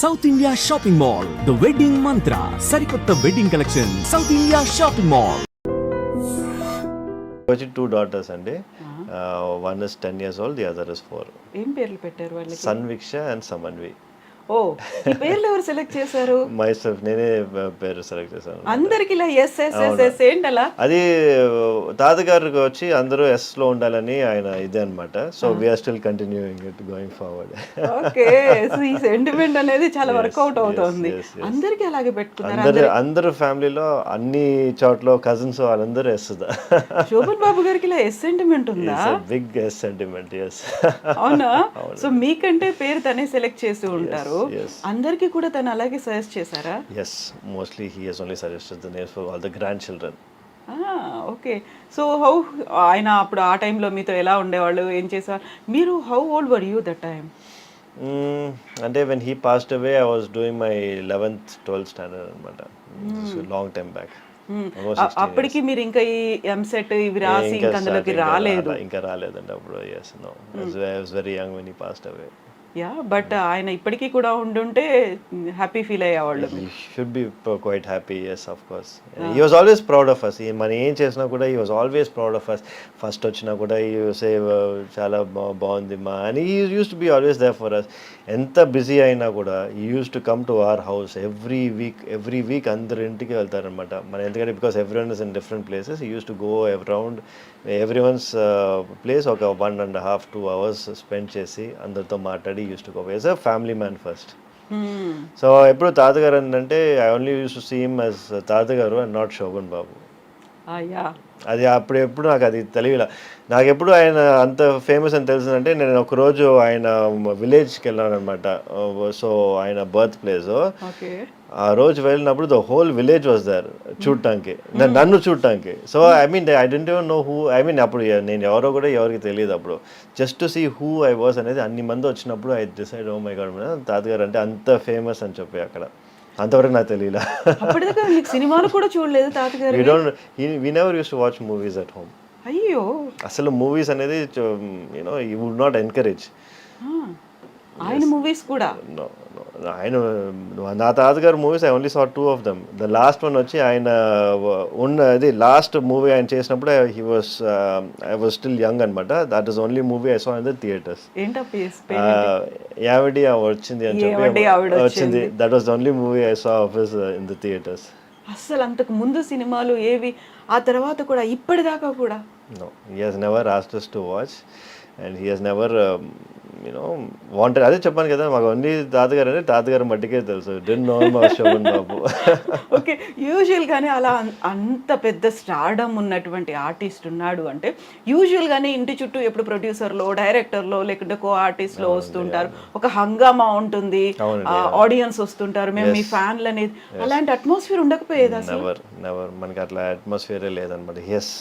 South India shopping mall the wedding Mantra సరికొత్త wedding collection south India shopping mall వచ్చి two daughters అండి. One is ten years old the other is four ఏం పేర్లు పెట్టారు వాళ్ళకి? Sanviksha and Samanvi ఓ ఈ పేర్లు ఎవరు సెలెక్ట్ చేశారు? మై సెల్ఫ్ నేనే పేరు సెలెక్ట్ చేశాను. అందరికి ఇలా ఎస్ ఎస్ ఎస్ ఎస్ ఏంటలా? అది తాతగారికి వచ్చి అందరూ ఎస్లో ఉండాలని ఆయన ఇదే అనమాట so we're still continuing it going forward okay so ఈ సెంటిమెంట్ అనేది చాలా వర్కౌట్ అవుతోంది. అందరికి అలాగే పెట్టుకున్నారు అందరు అందరు? ఫ్యామిలీలో అన్ని చోట్ల కజిన్స్ వాళ్ళందరూ ఎస్ శోభన్ బాబు గారికి ఇలా ఎస్ సెంటిమెంట్ ఉందా? బిగ్ ఎస్ సెంటిమెంట్ ఎస్ అవునా? సో మీకంటే పేరు తనే సెలెక్ట్ చేసి ఉంటారు. అందరికి కూడా తను అలాగే సజెస్ట్ చేశారా? Yes mostly he has only suggested the names for all the grand children okay. So how ఆయన అప్పుడు ఆ టైంలో మీతో ఎలా ఉండేవాళ్ళు? ఏం చేసేవాళ్ళు? మీరు how old were you that time అంటే when he passed away I was doing my eleventh twelfth standard అనమాట లాంగ్ టైం బ్యాక్ అప్పటికి మీరు ఇంకా ఈ ఎంసెట్ ఇవి రాసి ఇంకా అందులోకి రాలేదు. ఇంకా రాలేదండి అప్పుడు. Yes no I was very young when he passed away yeah but ఆయన ఇప్పటికీ కూడా ఉండుంటే హ్యాపీ ఫీల్ అయ్యేవాళ్ళు should be quite happy yes of course he was always proud of us మనం ఏం చేసినా కూడా he was always proud of us first వచ్చినా కూడా ఈ సే చాలా బా- బాగుంది మా అని he used to be always there for us ఎంత బిజీ అయినా కూడా he used to come to our house every week every week అందరు ఇంటికి వెళ్తారనమాట మన ఎందుకంటే because every one is in different places used to go around every one's place uh, ఒక one and half two hours spend చేసి అందరితో మాట్లాడి used to as a family man first. So ఎప్పుడు తాతగారు ఏంటంటే I only used to seem as తాతగారు and not Sobhan Babu yeah అది అప్పుడు ఎప్పుడు నాకు అది తెలియలే నాకు ఎప్పుడు ఆయన అంత ఫేమస్ అని తెలిసిందంటే నేను ఒకరోజు ఆయన విలేజ్కి వెళ్ళాను అనమాట సో ఆయన బర్త్ ప్లేస్ ఓకే ఆ రోజు వెళ్ళినప్పుడు the whole village was there చూడటానికి నన్ను- చూడటానికి so I mean I didn't know who I mean అప్పుడు నేను ఎవరో కూడా ఎవరికి తెలియదు అప్పుడు. Just to see who I was అనేది అన్ని మంది వచ్చినప్పుడు I decide oh my God తాతగారు అంటే అంత ఫేమస్ అని చెప్పి అక్కడ. అంతవరకు నాకు తెలియలే. సినిమాలు కూడా చూడలేదు తాతగారు we don't we never used to watch movies at home అయ్యో! అసలు మూవీస్ అనేది you know you would not encourage ఆయన మూవీస్ కూడా. నో ఆయన నా తాతగారు movies I only saw two of them the last one వచ్చి ఆయన ఉన్న అది లాస్ట్ మూవీ ఆయన చేసినప్పుడు he was I was still young అనమాట that is only movie I saw in the theatres యావిడి వచ్చింది అని చెప్పి వచ్చింది. That was only movie I saw of in the theatres అస్సలు అంతకు ముందు సినిమాలు ఏవి ఆ తర్వాత కూడా ఇప్పటిదాకా కూడా? No, he has never asked us to watch, and he has know, wanted. అదే చెప్పాను కదా మాకు ఓన్లీ తాతగారు అంటే తాతగారు మట్టికే తెలుసు. డెన్ నో మా శోభన్ బాబు ఓకే యూజువల్గానే అలా అంత పెద్ద స్టార్డమ్ ఉన్నటువంటి ఆర్టిస్ట్ ఉన్నాడు అంటే యూజువల్గానే ఇంటి చుట్టూ ఎప్పుడు ప్రొడ్యూసర్లో డైరెక్టర్లో లేకుంటే కో ఆర్టిస్ట్లో వస్తుంటారు. ఒక హంగామా ఉంటుంది ఆడియన్స్ వస్తుంటారు. మేము మీ ఫ్యాన్లు అనేది అలాంటి అట్మాస్ఫియర్ ఉండకపోయేది అసలు? నెవర్ మనకి అట్లా అట్మాస్ఫియరే లేదనమాట. ఎస్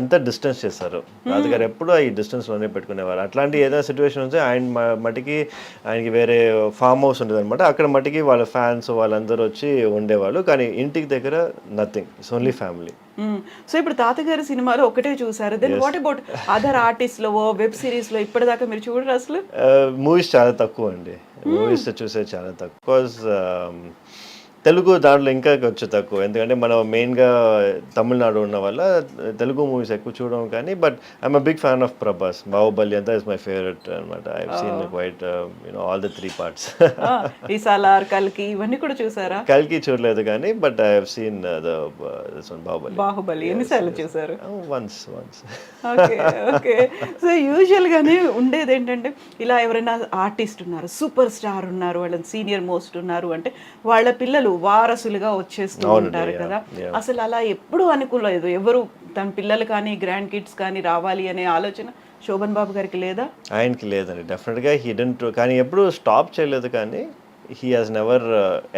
ఎంత డిస్టెన్స్ చేస్తారు. తాతగారు ఎప్పుడు ఈ డిస్టెన్స్లోనే పెట్టుకునేవారు. అట్లాంటి ఏదైనా సిచ్యువేషన్ వస్తే ఆయన మటుకి ఆయనకి వేరే ఫామ్ హౌస్ ఉండేది అనమాట అక్కడ మటుకి వాళ్ళ ఫ్యాన్స్ వాళ్ళందరూ వచ్చి ఉండేవాళ్ళు. కానీ ఇంటికి దగ్గర nothing it's only family so ఇప్పుడు తాతగారి సినిమాలో ఒకటే చూసారు. దెన్ వాట్ అబౌట్ అదర్ ఆర్టిస్ట్లో వెబ్ సిరీస్లో ఇప్పటిదాకా మీరు చూడరు అసలు? మూవీస్ Uh, చాలా తక్కువ అండి మూవీస్ చూసే చాలా తక్కువ. తెలుగు దాంట్లో ఇంకా కొంచెం తక్కువ. ఎందుకంటే మనం మెయిన్గా తమిళనాడు ఉన్న వల్ల తెలుగు మూవీస్ ఎక్కువ చూడడం కానీ but I'm big fan of Prabhas Baahubali అంతా ఇస్ మై ఫేవరెట్ అనమాట I seen quite you know all the three parts ఈ సాలార్ కల్కి ఇవన్నీ కూడా చూసారా? కల్కి చూడలేదు కానీ but I have seen the Baahubali Baahubali ఎన్నిసార్లు చూసారు? Once once okay okay so యూజువల్గానే ఉండేది ఏంటంటే ఇలా ఎవరైనా ఆర్టిస్ట్ ఉన్నారు సూపర్ స్టార్ ఉన్నారు వాళ్ళని సీనియర్ మోస్ట్ ఉన్నారు అంటే వాళ్ళ పిల్లలు వారసులుగా వచ్చేస్తూ ఉంటారు కదా. అసలు అలా ఎప్పుడు అనుకోలేదు ఎవరు తన పిల్లలు కానీ గ్రాండ్ కిడ్స్ కానీ రావాలి అనే ఆలోచన శోభన్ బాబు గారికి లేదా? ఆయనకి లేదండి. డెఫినెట్గా హీ డెంట్ కానీ ఎప్పుడు స్టాప్ చేయలేదు కానీ he has never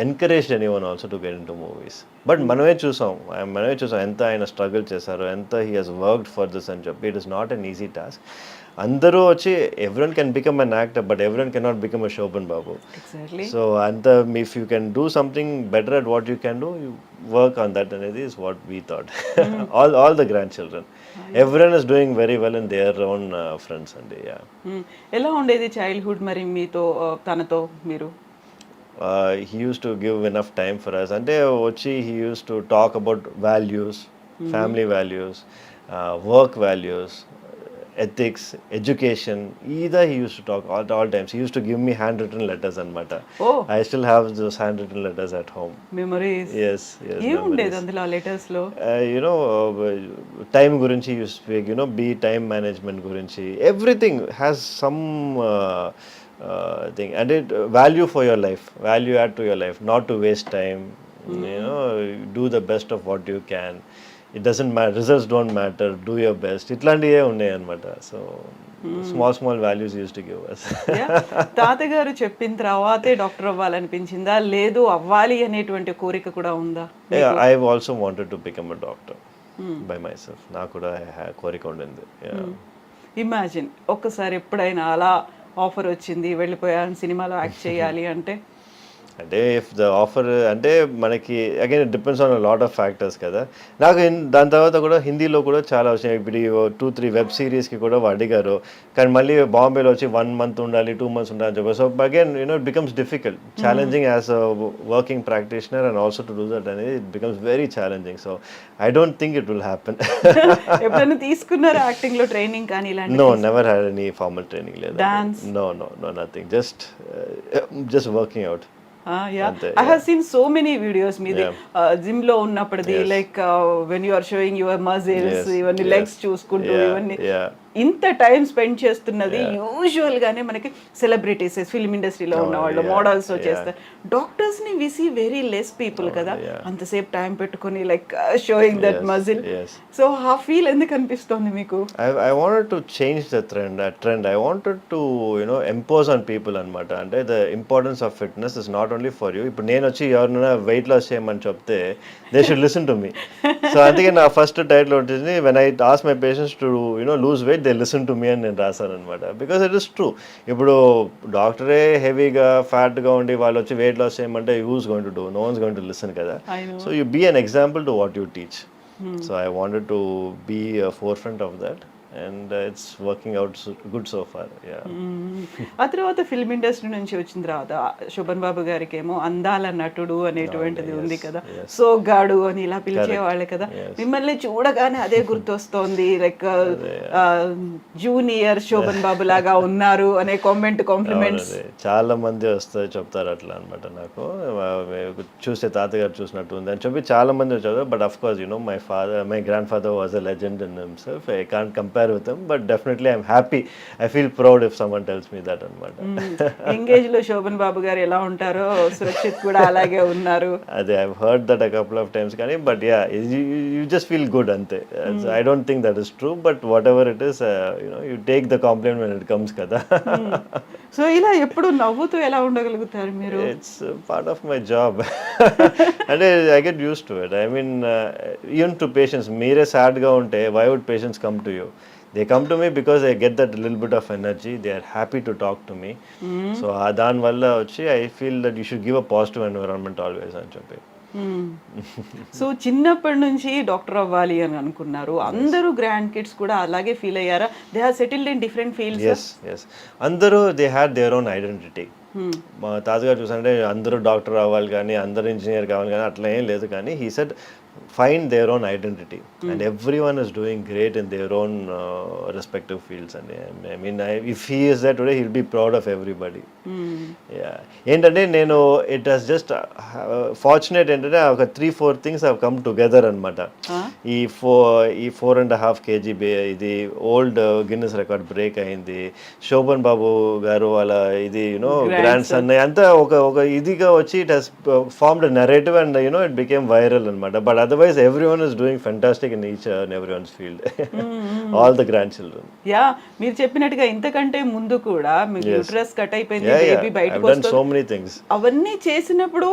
encouraged any one also to get into movies but మనమే చూసాం. మనమే చూసాం. ఎంత ఆయన స్ట్రగుల్ చేశారు ఎంత he has worked for this అని చెప్పి. It is not an easy task అందరూ వచ్చి everyone can become an actor but everyone can not become a Sobhan Babu so అంత if you can do something better at what you can do you work on that అనేది is what we thought all all the grand children everyone is doing very well in their own friends అండి yeah ఎలా ఉండేది childhood మరి మీతో ఆ, తనతో మీరు? Uh, he used to give enough time for us. అంటే వచ్చి he used to talk about values family values uh, work values ethics education either he used to talk all, all times he used to give me handwritten letters anmata Oh. i still have those handwritten letters at home memories yes yes ఏముండేది. అందులో లెటర్స్లో Uh, know time గురించి you speak you know be time management గురించి everything has something అంటే value for your life value add to your life not to waste time you know do the best of what you can it doesn't matter results don't matter do your best ఇట్లాంటివే ఉన్నాయి అనమాట so small small values used to give us. తాతగారు చెప్పిన తర్వాతే doctor అవ్వాలనిపించిందా? లేదు అవ్వాలి అనేటువంటి కోరిక కూడా ఉందా? I also wanted to become a doctor by myself నాకు కూడా కోరిక ఉండింది. ఇమాజిన్ ఒక్కసారి ఎప్పుడైనా అలా ఆఫర్ వచ్చింది వెళ్ళిపోయాను సినిమాలో యాక్ట్ చేయాలి అంటే అంటే ఇఫ్ ద ఆఫర్ అంటే మనకి again depends on lot of factors కదా. నాకు దాని తర్వాత కూడా హిందీలో కూడా చాలా వచ్చినాయి ఇప్పుడు టూ త్రీ వెబ్ సిరీస్కి కూడా అడిగారు కానీ మళ్ళీ బాంబేలో వచ్చి వన్ మంత్ ఉండాలి టూ మంత్స్ ఉండాలి అని చెప్పి so again you know it becomes difficult challenging as a working practitioner and also to do that అనేది it becomes very challenging so I don't think it will happen ఎప్పుడైనా తీసుకున్నారా యాక్టింగ్లో training కానీ ఇలాంటి no never had any formal training లేదు? No no no nothing just just working out I have seen so many videos మీది. జిమ్లో ఉన్నప్పటిది like when you are showing your muscles ఇవన్నీ. Legs చూసుకుంటూ ఇవన్నీ. ఇంత టైం స్పెండ్ చేస్తున్నది యూజువల్ గానే మనకి సెలబ్రిటీస్ ఫిల్మ్ ఇండస్ట్రీలో ఉన్న వాళ్ళు yeah, మోడల్స్. చేస్తారు డాక్టర్స్ని we see very less people కదా. అంతసేపు టైం పెట్టుకొని like showing that muscle. So ఆ ఫీల్ ఎందుకు అనిపిస్తోంది మీకు to change the trend. That trend. I wanted to, you know, impose on people అనమాట అంటే the importance of fitness is not only for you. ఇప్పుడు నేను వచ్చి ఎవరినైనా వెయిట్ లాస్ చేయమని చెప్తే they should listen to me so అందుకే నా ఫస్ట్ టైటిల్ వచ్చింది when I ask my patients to you know lose weight they listen to me అని నేను రాశాను అనమాట బికాస్ ఇట్ ఇస్ ట్రూ ఇప్పుడు డాక్టరే హెవీగా ఫ్యాట్గా ఉండి వాళ్ళు వచ్చి వెయిట్ లాస్ చేయమంటే use going to do no one's going to listen కదా. So you be an example to what you teach so I wanted to be forefront of that and it's working out good so far ఆ తర్వాత film industry నుంచి వచ్చిన తర్వాత శోభన్ బాబు గారికి ఏమో అందాల నటుడు అనేటువంటిది ఉంది కదా. సోగ్గాడు అని ఇలా పిలిచేవాళ్ళే కదా. మిమ్మల్ని చూడగానే అదే గుర్తొస్తోంది లైక్ జూనియర్ శోభన్ బాబు లాగా ఉన్నారు అనే కామెంట్ కాంప్లిమెంట్స్. చాలా మంది వస్తారు చెప్తారు అట్లా అనమాట నాకు. చూస్తే తాతగారు చూసినట్టు ఉంది అని చెప్పి చాలా మంది వచ్చారు. But of course you know my father my grandfather was a legend in himself I can't compare with him but definitely I'm happy I feel proud if someone tells me that అనమాట ఎంగేజ్లో శోభన్ బాబు గారు ఎలా ఉంటారో సురక్షిత్ కూడా అలాగే ఉన్నారు. అదే I heard that a couple of times కానీ but yeah you just feel good అంతే. I don't think that is true but whatever it is you know you take the compliment when it comes కదా. So ఇలా ఎప్పుడు నవ్వుతూ ఎలా ఉండగలుగుతారు మీరు? It's part of my job అంటే I get used to it I mean even to patients మీరే సాడ్గా ఉంటే why would patients come to you they come to me because I get that lil bit of energy they are happy to talk to me so దానివల్ల వచ్చి I feel that you should give a positive environment always అని చెప్పి. So చిన్నప్పటి నుంచి doctor అవ్వాలి అని అనుకున్నారు. అందరూ గ్రాండ్ కిడ్స్ కూడా అలాగే ఫీల్ అయ్యారా? They have settled in different fields yes yes అందరూ they had their own identity మా తాతగారు అందరూ డాక్టర్ అవ్వాలి కానీ అందరూ ఇంజనీర్ కావాలి కానీ అట్లా ఏం లేదు. కానీ he said find their own identity and every one is doing great in their own respective fields అండి I mean if he is that today he'll be proud of everybody ఏంటంటే నేను ఇట్ హస్ జస్ట్ ఫార్చునేట్ ఏంటంటే ఒక three four things have come together అనమాట ఈ four ఈ four and half KG ఇది old Guinness record break అయింది. శోభన్ బాబు గారు వాళ్ళ ఇది యూనో గ్రాండ్ సన్ అంతా ఒక ఒక ఇదిగా వచ్చి it has formed narrative and you know it became viral అనమాట but otherwise every one is doing fantastic in each and every one's field all the grand children yeah మీరు చెప్పినట్టుగా ఇంతకంటే ముందు కూడా మీకు యూట్రస్ కట్ అయిపోయింది. బేబీ బయటకు I've done so వస్తుంది many things. అవన్నీ చేసినప్పుడు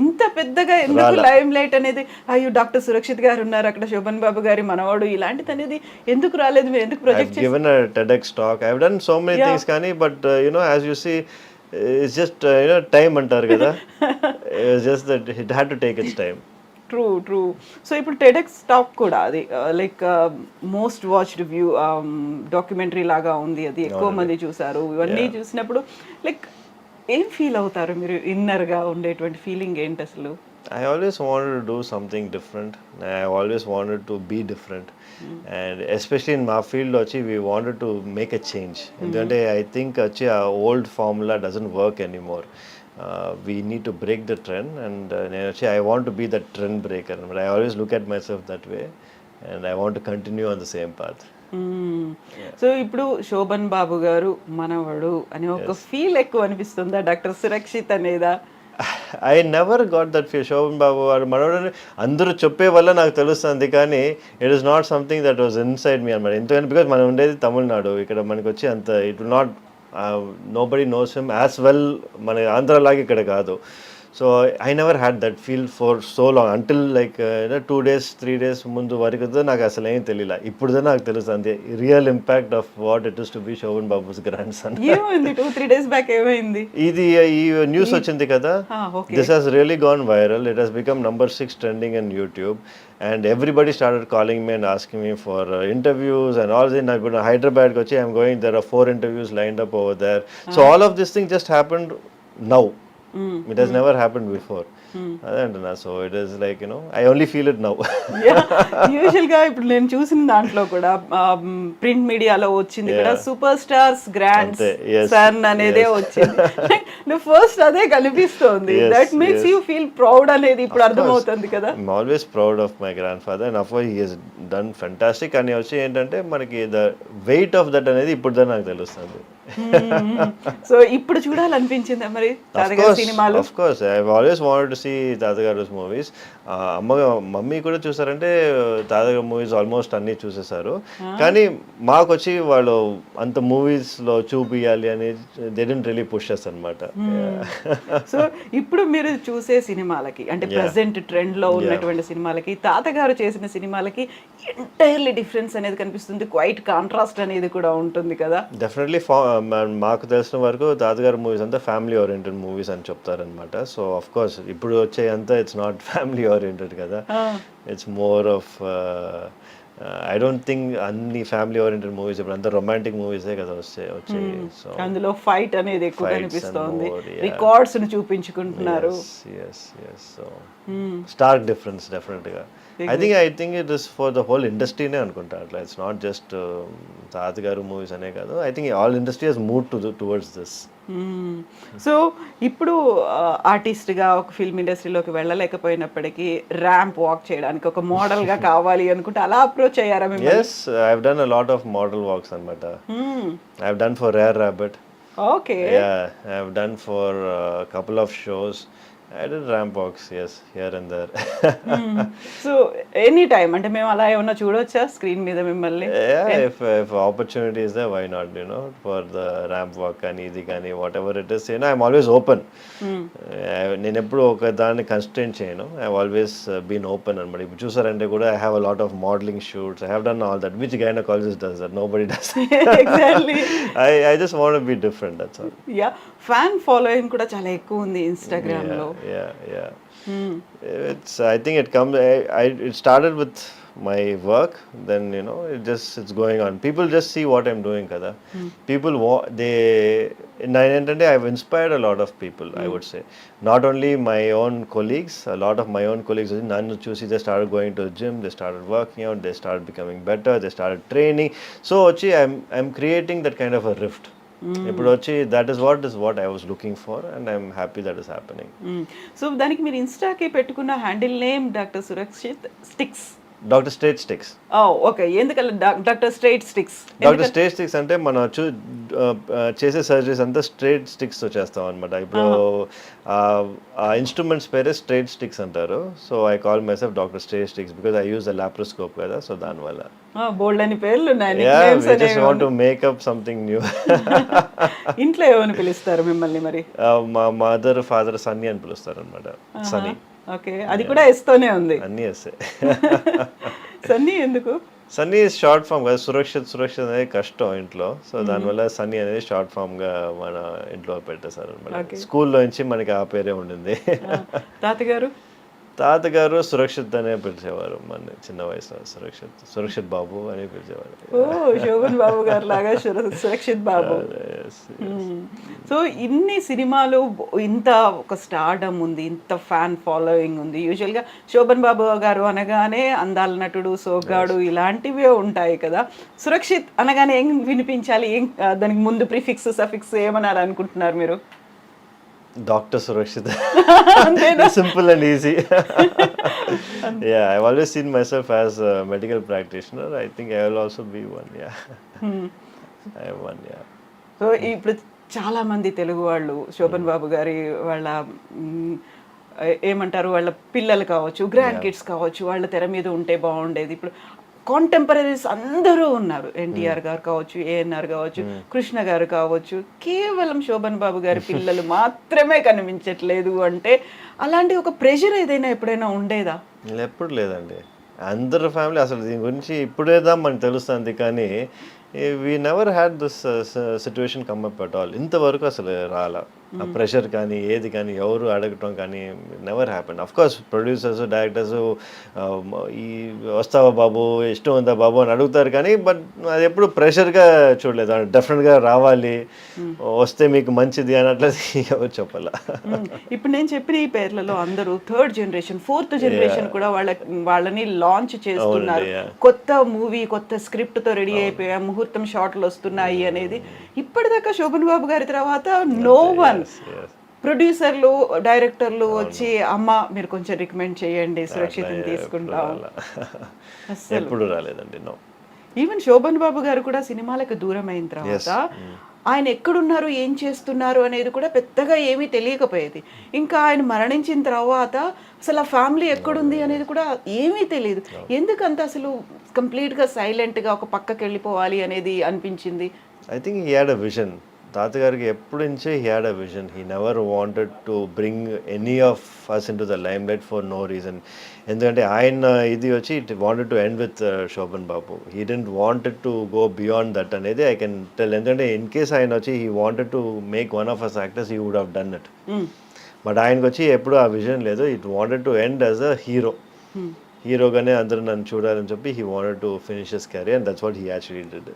ఇంత పెద్దగా ఎందుకు లైమ్ లైట్ అనేది అయ్యో డాక్టర్ సురక్షిత్ గారు ఉన్నారు అక్కడ శోభన్ బాబు గారి మనవాడు ఇలాంటిది అనేది ఎందుకు రాలేదు మీరు ఎందుకు I've project given a TEDx talk. I've done so many things, Kani, but uh, you know, as you see, it's just uh, you know time అంటారు కదా. Just that it had to take its time. True true so ఇప్పుడు TEDx talk కూడా అది like most watched view documentary లాగా ఉంది అది. ఎక్కువ మంది చూసారు. ఇవన్నీ చూసినప్పుడు లైక్ ఏం ఫీల్ అవుతారు మీరు ఇన్నర్గా ఉండేటువంటి ఫీలింగ్ ఏంటి అసలు? I always wanted to do something different I always wanted to be different and especially in మా ఫీల్డ్ వచ్చి we wanted to make a change ఎందుకంటే ఐ థింక్ వచ్చి ఆ old formula doesn't work any more we need to break the trend and uh, నేను వచ్చి I want to be the trend breaker. But I always look at myself that way and I want to continue on the same path. So ఇప్పుడు శోభన్ బాబు గారు మనవడు అనే ఒక feel ఎక్కువ అనిపిస్తుందా? Doctor Surakshit అనేదా? I never got that feel Sobhan Babu వాడు మనోడని అందరూ చెప్పే వల్ల నాకు తెలుస్తుంది కానీ it is not something that was inside me అనమాట ఎందుకంటే బికాజ్ మనం ఉండేది తమిళనాడు. ఇక్కడ మనకి వచ్చి అంత it will not nobody knows him as well మన ఆంధ్రలాగా ఇక్కడ కాదు. So I never had that feel for so long until like two days three days ముందు వరకు నాకు అసలు ఏం తెలియలే. ఇప్పుడు నాకు తెలుస్తుంది real impact of what it is to be Shobhan Babu's grandson ఇది ఈ న్యూస్ వచ్చింది కదా. This has really gone viral it has become number six trending in YouTube and everybody started calling me and asking me for interviews and all the నాకు ఇప్పుడు హైదరాబాద్కి వచ్చి I'm going there are four interviews lined up over there so all of this thing just happened now it has never happened before అదే అంటున్నా. So it is like you know I only feel it now యూజువల్గా ఇప్పుడు నేను చూసిన దాంట్లో కూడా print మీడియాలో వచ్చింది కూడా సూపర్ స్టార్స్ గ్రాండ్ సన్ అనేదే వచ్చింది. ఫస్ట్ అదే కనిపిస్తోంది. That makes. You feel proud అనేది ఇప్పుడు అర్థమవుతుంది కదా. I'm always proud of my grandfather and of course he has done fantastic. అని వచ్చి ఏంటంటే మనకి ద వెయిట్ ఆఫ్ దట్ అనేది ఇప్పుడు నాకు తెలుస్తుంది. సో ఇప్పుడు చూడాలనిపించిందా మరి తాతగారి సినిమాలు? Of course I always wanted to see తాతగారు మూవీస్ అమ్మ మమ్మీ కూడా చూసారంటే తాతగారు మూవీస్ ఆల్మోస్ట్ అన్ని చూసేసారు కానీ మాకు వచ్చి వాళ్ళు అంత movies లో చూపియాలి అని దే డెంట్ రియలీ పుషెస్ అనమాట సో ఇప్పుడు మీరు చూసే సినిమాలకి అంటే ప్రజెంట్ ట్రెండ్లో ఉన్నటువంటి సినిమాలకి తాతగారు చేసిన సినిమాలకి ఎంటైర్లీ డిఫరెన్స్ అనేది కనిపిస్తుంది. క్వైట్ కాంట్రాస్ట్ అనేది కూడా ఉంటుంది కదా. డెఫినెట్లీ మాకు తెలిసిన వరకు తాతగారు మూవీస్ అంతా ఫ్యామిలీ ఓరియంటెడ్ మూవీస్ అని చెప్తారనమాట సో ఆఫ్ కోర్స్ ఇప్పుడు వచ్చే అంతా ఇట్స్ నాట్ ఫ్యామిలీ ఓరియంటెడ్ కదా. It's more of I don't think అన్ని ఫ్యామిలీ ఓరియంటెడ్ మూవీస్ ఇప్పుడు అంతా రొమాంటిక్ మూవీసే కదా వస్తే వచ్చాయి సో అందులో ఫైట్ అనేది ఎక్కువ కనిపిస్తోంది. రికార్డ్స్ను చూపించుకుంటున్నారు. Yes yes so stark difference డెఫినెట్గా I think I think it is for the whole ఇండస్ట్రీనే అనుకుంటా అట్లా. ఇట్స్ నాట్ జస్ట్ తాతగారు మూవీస్ అనే కాదు. I think all industry has move to towards this so ఇప్పుడు ఆర్టిస్ట్గా ఒక ఫిల్మ్ ఇండస్ట్రీలోకి వెళ్ళలేకపోయినప్పటికీ ర్యాంప్ వాక్ చేయడానికి ఒక మోడల్గా కావాలి అనుకుంటే అలా అప్రోచ్ అయ్యారా మేము yes I done lot of model walks అనమాట I have done for Rare Rabbit okay Yeah, I've done for a couple I did ramp walks, yes, here and there. So any time అంటే మేము అలా ఏమన్నా చూడొచ్చా screen మీద మిమ్మల్ని? If opportunity is there, why not? You know, for the ramp walk and easy కానీ whatever it is, you know, I'm always open. Uh, నేను ఎప్పుడు ఒక దాన్ని కన్స్టెంట్ చేయను. ఐ ఆల్వేస్ బీన్ ఓపెన్ అనమాట ఇప్పుడు చూసారంటే కూడా I have a lot of modelling shoots I have done all that which gynaecologist does that nobody does I I just want be different that's all yeah fan following కూడా చాలా ఎక్కువ ఉంది Instagram yeah, yeah. Mm. It's. I think it comes. I, I. It started with my work. Then you know, it just it's going on. People just see what I'm doing, Kada. Mm. People want they. In nine and ten day, I've inspired a lot of people. Mm. I hmm. would say not only my own colleagues. A lot of my own colleagues. Nanu Chusi, they started going to the gym. They started working out. They started becoming better. They started training. So, Ochi, I'm I'm creating that kind of a rift. ఇప్పుడు వచ్చి that is what is what I was looking for and I'm happy that is happening so దానికి మీరు ఇన్స్టాకి పెట్టుకున్న handle name doctor Surakshit sticks doctor state sticks okay ఎందుకలా doctor straight sticks doctor state sticks అంటే మనం చూ చేసే surgeries అంతా straight స్టిక్స్తో చేస్తాం అనమాట ఇప్పుడు ఆ ఇన్స్ట్రుమెంట్స్ పేరే స్ట్రేట్ స్టిక్స్ అంటారు. So I call myself doctor straight sticks because I use a laparoscope కదా. సో దానివల్ల. బోల్డ్ అని పేర్లు want to make up something new ఇంట్లో ఏమని పిలుస్తారు మిమ్మల్ని మరి? మా మదర్ ఫాదర్ సన్నీ అని పిలుస్తారు అనమాట సన్నీ ఓకే అది కూడా ఎస్తోనే ఉంది. అన్నీ వస్తాయి సన్నీ ఎందుకు? సన్నీ షార్ట్ ఫామ్ కదా సురక్షిత్ సురక్షిత్ అనేది కష్టం ఇంట్లో. సో దానివల్ల సన్నీ అనేది షార్ట్ ఫామ్గా మన ఇంట్లో పెట్టేశారు స్కూల్లో నుంచి మనకి ఆ పేరే ఉండింది. తాతగారు? తాతగారు సురక్షిత్ అనే పిలిచేవారు మన చిన్న వయసులో సురక్షిత్ సురక్షిత్ బాబు అని పిలిచేవారు. ఓ శోభన్ బాబు గారు లాగా సుర- సురక్షిత్ బాబు. సో ఇన్ని సినిమాలు ఇంత ఒక స్టార్డమ్ ఉంది ఇంత ఫ్యాన్ ఫాలోయింగ్ ఉంది. యూజువల్గా శోభన్ బాబు గారు అనగానే అందాల నటుడు సోగ్గాడు ఇలాంటివే ఉంటాయి కదా. సురక్షిత్ అనగానే ఏం వినిపించాలి? ఏం దానికి ముందు ప్రిఫిక్స్ సఫిక్స్ ఏమనాలి అనుకుంటున్నారు మీరు? Doctor Surakshit simple and easy yeah I always seen myself as medical practitioner I think I will also be one yeah I one yeah so ఇప్పుడు చాలా మంది తెలుగు వాళ్ళు శోభన్ బాబు గారి వాళ్ళ ఏమంటారు? వాళ్ళ పిల్లలు కావచ్చు గ్రాండ్ కిడ్స్ కావచ్చు వాళ్ళ తెర మీద ఉంటే బాగుండేది. ఇప్పుడు కాంటెంపరీస్ అందరూ ఉన్నారు. ఎన్టీఆర్ గారు కావచ్చు ఏఎన్ఆర్ కావచ్చు కృష్ణ గారు కావచ్చు కేవలం శోభన్ బాబు గారి పిల్లలు మాత్రమే కనిపించట్లేదు అంటే అలాంటి ఒక ప్రెషర్ ఏదైనా ఎప్పుడైనా ఉండేదా? ఎప్పుడు లేదండి. అందరు ఫ్యామిలీ అసలు దీని గురించి ఇప్పుడేదా మనకు తెలుస్తుంది కానీ we never had this situation come up at all ఇంతవరకు అసలు రాలా. ఆ ప్రెషర్ కానీ ఏది కానీ ఎవరు అడగటం కానీ never happen of course producers directors ఈ వస్తావా బాబు ఇష్టం ఉందా బాబు అని అడుగుతారు కానీ బట్ అది ఎప్పుడు ప్రెషర్గా చూడలేదు. డెఫినెట్గా రావాలి వస్తే మీకు మంచిది అన్నట్లు ఎవరు చెప్పాల? మ్మ్. ఇప్పుడు నేను చెప్పిన ఈ పేర్లలో అందరూ థర్డ్ జనరేషన్ ఫోర్త్ జనరేషన్ కూడా వాళ్ళ వాళ్ళని లాంచ్ చేస్తున్నారు. కొత్త మూవీ కొత్త స్క్రిప్ట్తో రెడీ అయిపోయా ముహూర్తం షాట్లు వస్తున్నాయి అనేది ఇప్పటిదాకా శోభన్ బాబు గారి తర్వాత నో వన్ ప్రొడ్యూసర్లు డైరెక్టర్లు వచ్చి అమ్మ మీరు కొంచెం రికమెండ్ చేయండి సురక్షితం తీసుకుంటాం. ఎప్పుడు రాలేదండి నో ఈవెన్ శోభన్ బాబు గారు కూడా సినిమాలకు దూరం అయిన తర్వాత ఆయన ఎక్కడున్నారు ఏం చేస్తున్నారు అనేది కూడా పెద్దగా ఏమీ తెలియకపోయేది. ఇంకా ఆయన మరణించిన తర్వాత అసలు ఆ ఫ్యామిలీ ఎక్కడుంది అనేది కూడా ఏమీ తెలియదు. ఎందుకంత అసలు కంప్లీట్గా సైలెంట్గా ఒక పక్కకి వెళ్ళిపోవాలి అనేది అనిపించింది? I think he had a vision తాతగారికి ఎప్పటి నుంచే he had a vision he never wanted to bring any of us into the limelight for no reason ఎందుకంటే ఆయన ఇది వచ్చి it wanted to end with Shobhan Babu he didn't wanted to go beyond that అనేది I can tell ఎందుకంటే in case ఆయన వచ్చి he wanted to make one of us actors he would have done it but ఆయనకు వచ్చి ఎప్పుడు ఆ vision లేదు. It wanted to end as a hero హీరోగానే అందరూ నన్ను చూడాలని చెప్పి he wanted to finish his career and that's what he actually did.